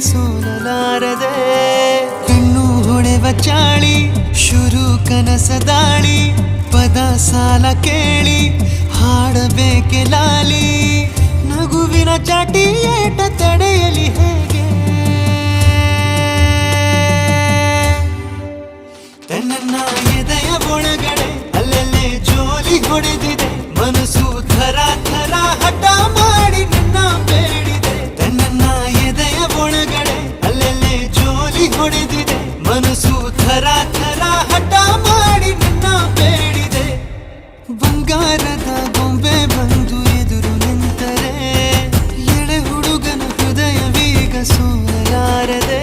ಸೋಲಲಾರದೆ ಕಣ್ಣು ಹೊಡೆವ ಚಾಳಿ, ಶುರು ಕನಸ ದಾಳಿ, ಪದ ಸಾಲ ಕೇಳಿ, ಹಾಡಬೇಕೆ ಲಾಲಿ, ನಗುವಿನ ಚಾಟಿ ಏಟ ತಡೆಯಲಿ ಹೇಗೆ? ತನ್ನ ಹಿಡಿದಿದೆ ಮನಸ್ಸು ಥರ ಥರ ಹಠ ಮಾಡಿ ನನ್ನ ಬೇಡಿದೆ. ಬಂಗಾರದ ಗೊಂಬೆ ಬಂದು ಎದುರು ನಿಂತರೆ, ಎಳೆ ಹುಡುಗನ ಹೃದಯವೀಗ ಸೂಲಾರದೆ